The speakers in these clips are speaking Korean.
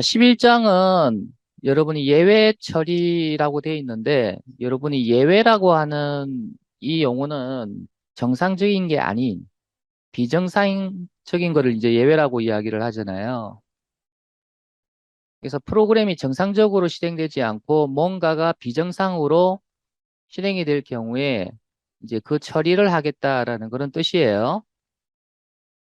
자, 11장은 여러분이 예외 처리라고 되어 있는데, 여러분이 예외라고 하는 이 용어는 정상적인 게 아닌 비정상적인 거를 이제 예외라고 이야기를 하잖아요. 그래서 프로그램이 정상적으로 실행되지 않고 뭔가가 비정상으로 실행이 될 경우에 이제 그 처리를 하겠다라는 그런 뜻이에요.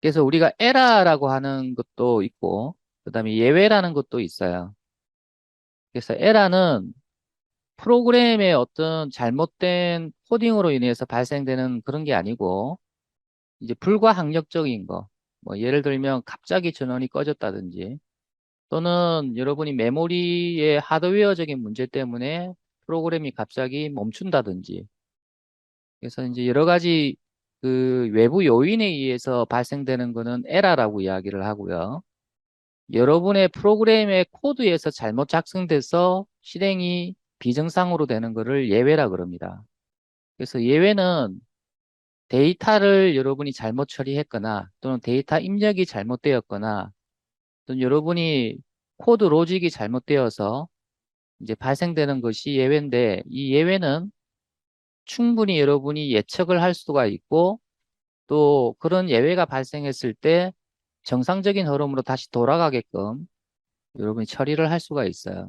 그래서 우리가 에라라고 하는 것도 있고, 그 다음에 예외라는 것도 있어요. 그래서 에라는 프로그램의 어떤 잘못된 코딩으로 인해서 발생되는 그런 게 아니고, 이제 불가항력적인 거. 뭐, 예를 들면 갑자기 전원이 꺼졌다든지, 또는 여러분이 메모리의 하드웨어적인 문제 때문에 프로그램이 갑자기 멈춘다든지, 그래서 이제 여러 가지 그 외부 요인에 의해서 발생되는 거는 에라라고 이야기를 하고요. 여러분의 프로그램의 코드에서 잘못 작성돼서 실행이 비정상으로 되는 거를 예외라 그럽니다. 그래서 예외는 데이터를 여러분이 잘못 처리했거나 또는 데이터 입력이 잘못되었거나 또는 여러분이 코드 로직이 잘못되어서 이제 발생되는 것이 예외인데 이 예외는 충분히 여러분이 예측을 할 수가 있고 또 그런 예외가 발생했을 때 정상적인 흐름으로 다시 돌아가게끔 여러분이 처리를 할 수가 있어요.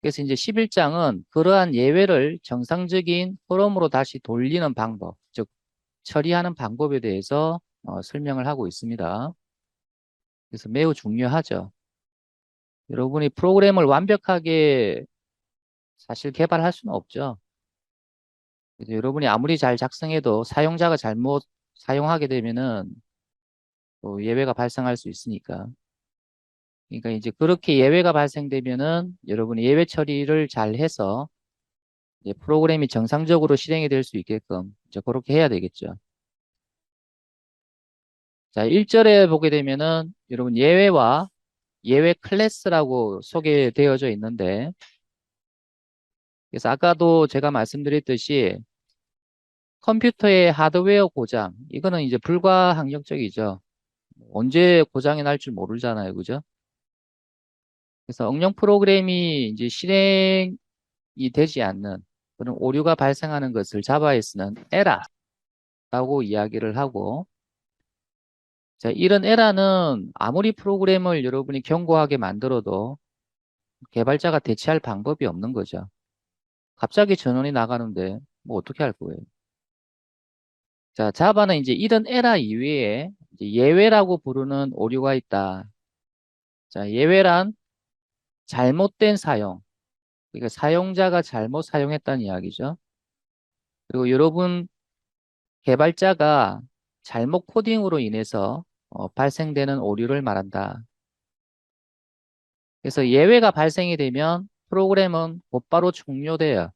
그래서 이제 11장은 그러한 예외를 정상적인 흐름으로 다시 돌리는 방법, 즉 처리하는 방법에 대해서 어, 설명을 하고 있습니다. 그래서 매우 중요하죠. 여러분이 프로그램을 완벽하게 사실 개발할 수는 없죠. 그래서 여러분이 아무리 잘 작성해도 사용자가 잘못 사용하게 되면은 또 예외가 발생할 수 있으니까. 그러니까 이제 그렇게 예외가 발생되면은 여러분이 예외 처리를 잘 해서 프로그램이 정상적으로 실행이 될 수 있게끔 이제 그렇게 해야 되겠죠. 자, 1절에 보게 되면은 여러분 예외와 예외 클래스라고 소개되어져 있는데 그래서 아까도 제가 말씀드렸듯이 컴퓨터의 하드웨어 고장 이거는 이제 불가항력적이죠. 언제 고장이 날 줄 모르잖아요. 그죠? 그래서 응용 프로그램이 이제 실행이 되지 않는 그런 오류가 발생하는 것을 자바에 쓰는 에라라고 이야기를 하고 자, 이런 에라는 아무리 프로그램을 여러분이 견고하게 만들어도 개발자가 대체할 방법이 없는 거죠. 갑자기 전원이 나가는데 뭐 어떻게 할 거예요? 자, 자바는 이제 이런 에라 이외에 예외라고 부르는 오류가 있다. 자, 예외란 잘못된 사용. 그러니까 사용자가 잘못 사용했다는 이야기죠. 그리고 여러분 개발자가 잘못 코딩으로 인해서 어, 발생되는 오류를 말한다. 그래서 예외가 발생이 되면 프로그램은 곧바로 종료돼요.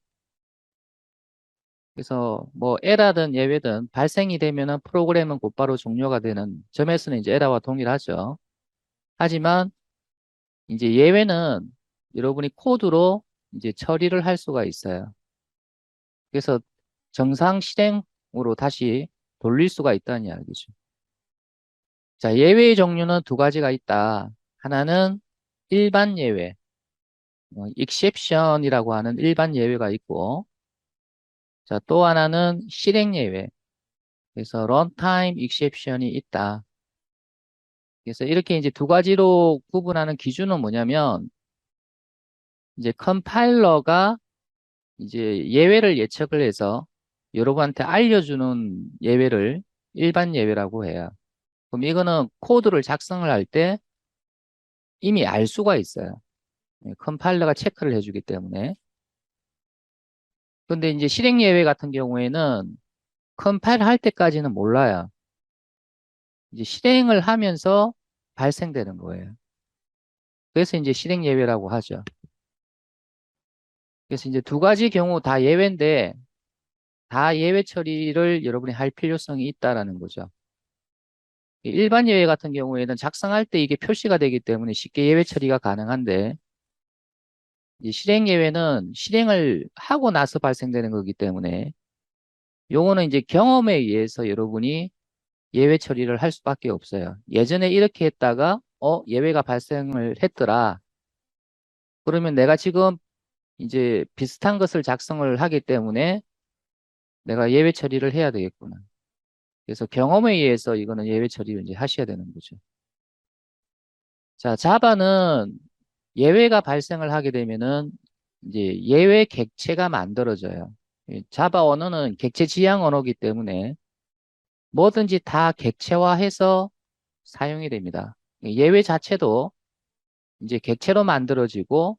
그래서 뭐 에라든 예외든 발생이 되면은 프로그램은 곧바로 종료가 되는 점에서는 이제 에라와 동일하죠. 하지만 이제 예외는 여러분이 코드로 이제 처리를 할 수가 있어요. 그래서 정상 실행으로 다시 돌릴 수가 있다는 이야기죠. 자, 예외의 종류는 두 가지가 있다. 하나는 일반 예외, 어, exception이라고 하는 일반 예외가 있고, 자, 또 하나는 실행 예외. 그래서 runtime exception이 있다. 그래서 이렇게 이제 두 가지로 구분하는 기준은 뭐냐면, 이제 컴파일러가 이제 예외를 예측을 해서 여러분한테 알려주는 예외를 일반 예외라고 해요. 그럼 이거는 코드를 작성을 할 때 이미 알 수가 있어요. 예, 컴파일러가 체크를 해주기 때문에. 근데 이제 실행 예외 같은 경우에는 컴파일 할 때까지는 몰라요. 이제 실행을 하면서 발생되는 거예요. 그래서 이제 실행 예외라고 하죠. 그래서 이제 두 가지 경우 다 예외인데 다 예외 처리를 여러분이 할 필요성이 있다라는 거죠. 일반 예외 같은 경우에는 작성할 때 이게 표시가 되기 때문에 쉽게 예외 처리가 가능한데 실행 예외는 실행을 하고 나서 발생되는 거기 때문에 요거는 이제 경험에 의해서 여러분이 예외 처리를 할 수밖에 없어요. 예전에 이렇게 했다가 어, 예외가 발생을 했더라. 그러면 내가 지금 이제 비슷한 것을 작성을 하기 때문에 내가 예외 처리를 해야 되겠구나. 그래서 경험에 의해서 이거는 예외 처리를 이제 하셔야 되는 거죠. 자, 자바는 예외가 발생을 하게 되면은 이제 예외 객체가 만들어져요. 이 자바 언어는 객체 지향 언어이기 때문에 뭐든지 다 객체화해서 사용이 됩니다. 예외 자체도 이제 객체로 만들어지고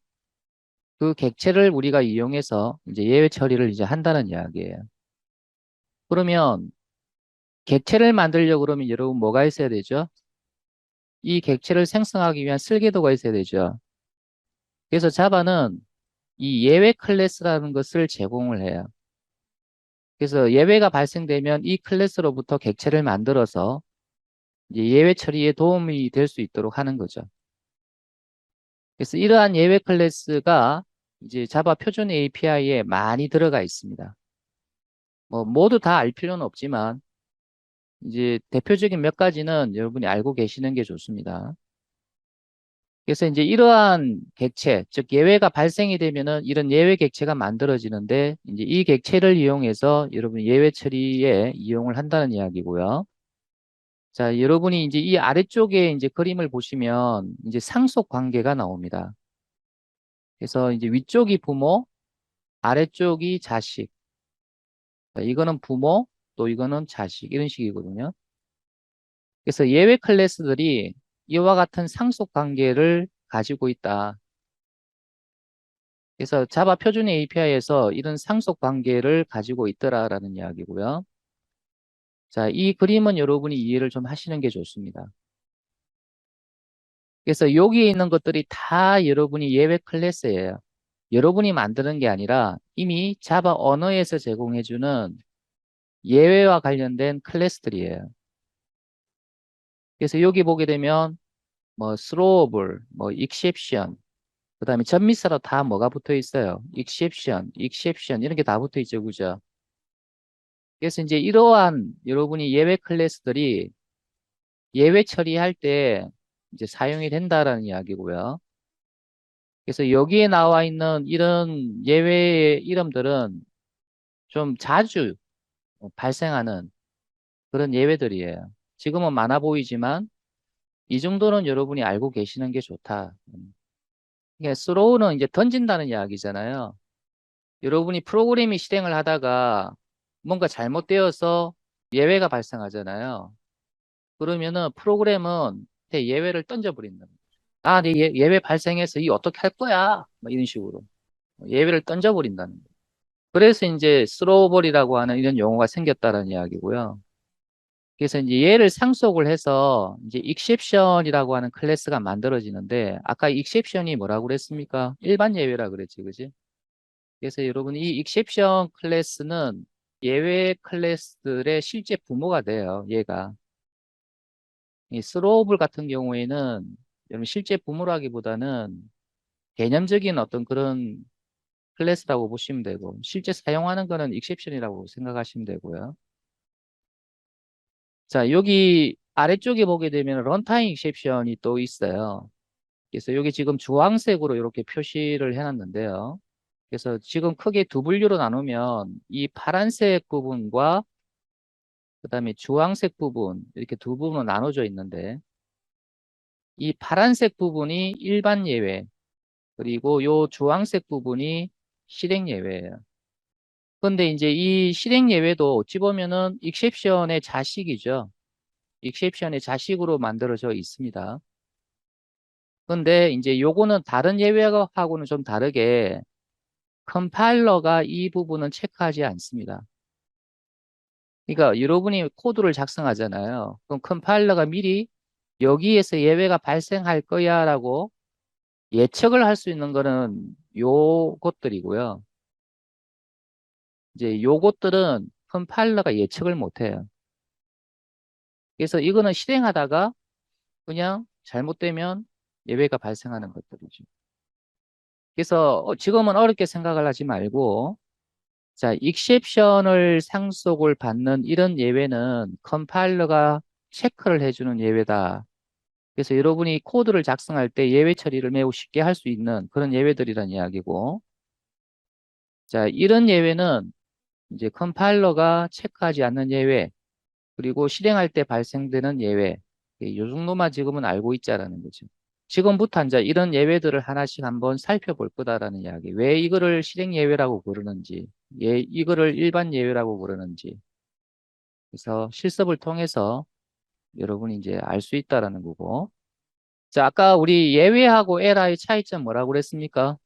그 객체를 우리가 이용해서 이제 예외 처리를 이제 한다는 이야기예요. 그러면 객체를 만들려고 그러면 여러분 뭐가 있어야 되죠? 이 객체를 생성하기 위한 설계도가 있어야 되죠. 그래서 자바는 이 예외 클래스라는 것을 제공을 해요. 그래서 예외가 발생되면 이 클래스로부터 객체를 만들어서 예외 처리에 도움이 될 수 있도록 하는 거죠. 그래서 이러한 예외 클래스가 이제 자바 표준 API에 많이 들어가 있습니다. 뭐 모두 다 알 필요는 없지만 이제 대표적인 몇 가지는 여러분이 알고 계시는 게 좋습니다. 그래서 이제 이러한 객체, 즉 예외가 발생이 되면은 이런 예외 객체가 만들어지는데 이제 이 객체를 이용해서 여러분 예외 처리에 이용을 한다는 이야기고요. 자, 여러분이 이제 이 아래쪽에 이제 그림을 보시면 이제 상속 관계가 나옵니다. 그래서 이제 위쪽이 부모, 아래쪽이 자식. 자, 이거는 부모, 또 이거는 자식 이런 식이거든요. 그래서 예외 클래스들이 이와 같은 상속 관계를 가지고 있다. 그래서 자바 표준 API에서 이런 상속 관계를 가지고 있더라라는 이야기고요. 자, 이 그림은 여러분이 이해를 좀 하시는 게 좋습니다. 그래서 여기에 있는 것들이 다 여러분이 예외 클래스예요. 여러분이 만드는 게 아니라 이미 자바 언어에서 제공해주는 예외와 관련된 클래스들이에요. 그래서 여기 보게 되면 뭐 throwable, 뭐 exception, 그 다음에 전미사로 다 뭐가 붙어 있어요. exception, exception 이런 게 다 붙어 있죠. 그죠? 그래서 이제 이러한 여러분이 예외 클래스들이 예외 처리할 때 이제 사용이 된다라는 이야기고요. 그래서 여기에 나와 있는 이런 예외의 이름들은 좀 자주 발생하는 그런 예외들이에요. 지금은 많아 보이지만 이 정도는 여러분이 알고 계시는 게 좋다. 이게 throw는 이제 던진다는 이야기잖아요. 여러분이 프로그램이 실행을 하다가 뭔가 잘못되어서 예외가 발생하잖아요. 그러면은 프로그램은 예외를 던져버린다. 아, 네 예, 예외 발생해서 이 어떻게 할 거야? 뭐 이런 식으로 예외를 던져버린다는 거예요. 그래서 이제 스로우볼이라고 하는 이런 용어가 생겼다는 이야기고요. 그래서 이제 얘를 상속을 해서 이제 exception이라고 하는 클래스가 만들어지는데 아까 exception이 뭐라고 그랬습니까? 일반 예외라 그랬지, 그지? 그래서 여러분 이 exception 클래스는 예외 클래스들의 실제 부모가 돼요, 얘가. 이 스로우볼 같은 경우에는 여러분 실제 부모라기보다는 개념적인 어떤 그런 클래스라고 보시면 되고 실제 사용하는 거는 exception이라고 생각하시면 되고요. 자, 여기 아래쪽에 보게 되면 런타임 exception이 또 있어요. 그래서 여기 지금 주황색으로 이렇게 표시를 해놨는데요. 그래서 지금 크게 두 분류로 나누면 이 파란색 부분과 그 다음에 주황색 부분 이렇게 두 부분으로 나눠져 있는데 이 파란색 부분이 일반 예외 그리고 요 주황색 부분이 실행 예외예요. 근데 이제 이 실행 예외도 어찌 보면은 익셉션의 자식이죠. 익셉션의 자식으로 만들어져 있습니다. 근데 이제 요거는 다른 예외하고는 좀 다르게 컴파일러가 이 부분은 체크하지 않습니다. 그러니까 여러분이 코드를 작성하잖아요. 그럼 컴파일러가 미리 여기에서 예외가 발생할 거야 라고 예측을 할 수 있는 거는 요것들이고요. 이제 요것들은 컴파일러가 예측을 못해요. 그래서 이거는 실행하다가 그냥 잘못되면 예외가 발생하는 것들이죠. 그래서 어, 지금은 어렵게 생각을 하지 말고 자, 익셉션을 상속을 받는 이런 예외는 컴파일러가 체크를 해주는 예외다. 그래서 여러분이 코드를 작성할 때 예외 처리를 매우 쉽게 할 수 있는 그런 예외들이란 이야기고. 자, 이런 예외는 이제 컴파일러가 체크하지 않는 예외, 그리고 실행할 때 발생되는 예외. 이 정도만 지금은 알고 있자라는 거죠. 지금부터 이제 이런 예외들을 하나씩 한번 살펴볼 거다라는 이야기. 왜 이거를 실행 예외라고 부르는지, 예, 이거를 일반 예외라고 부르는지. 그래서 실습을 통해서 여러분이 이제 알 수 있다라는 거고. 자, 아까 우리 예외하고 에라의 차이점 뭐라고 그랬습니까?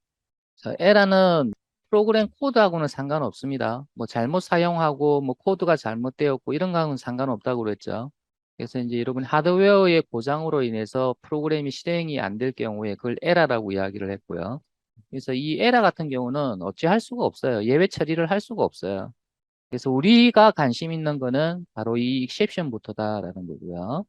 자, 에라는 프로그램 코드하고는 상관없습니다. 뭐 잘못 사용하고 뭐 코드가 잘못되었고 이런 거하고는 상관없다고 그랬죠. 그래서 이제 여러분 하드웨어의 고장으로 인해서 프로그램이 실행이 안 될 경우에 그걸 에라라고 이야기를 했고요. 그래서 이 에라 같은 경우는 어찌 할 수가 없어요. 예외 처리를 할 수가 없어요. 그래서 우리가 관심 있는 거는 바로 이 익셉션부터다라는 거고요.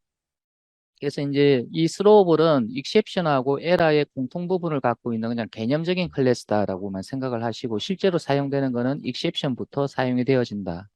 그래서 이제 이 스로우볼은 익셉션하고 에라의 공통 부분을 갖고 있는 그냥 개념적인 클래스다라고만 생각을 하시고 실제로 사용되는 거는 익셉션부터 사용이 되어진다.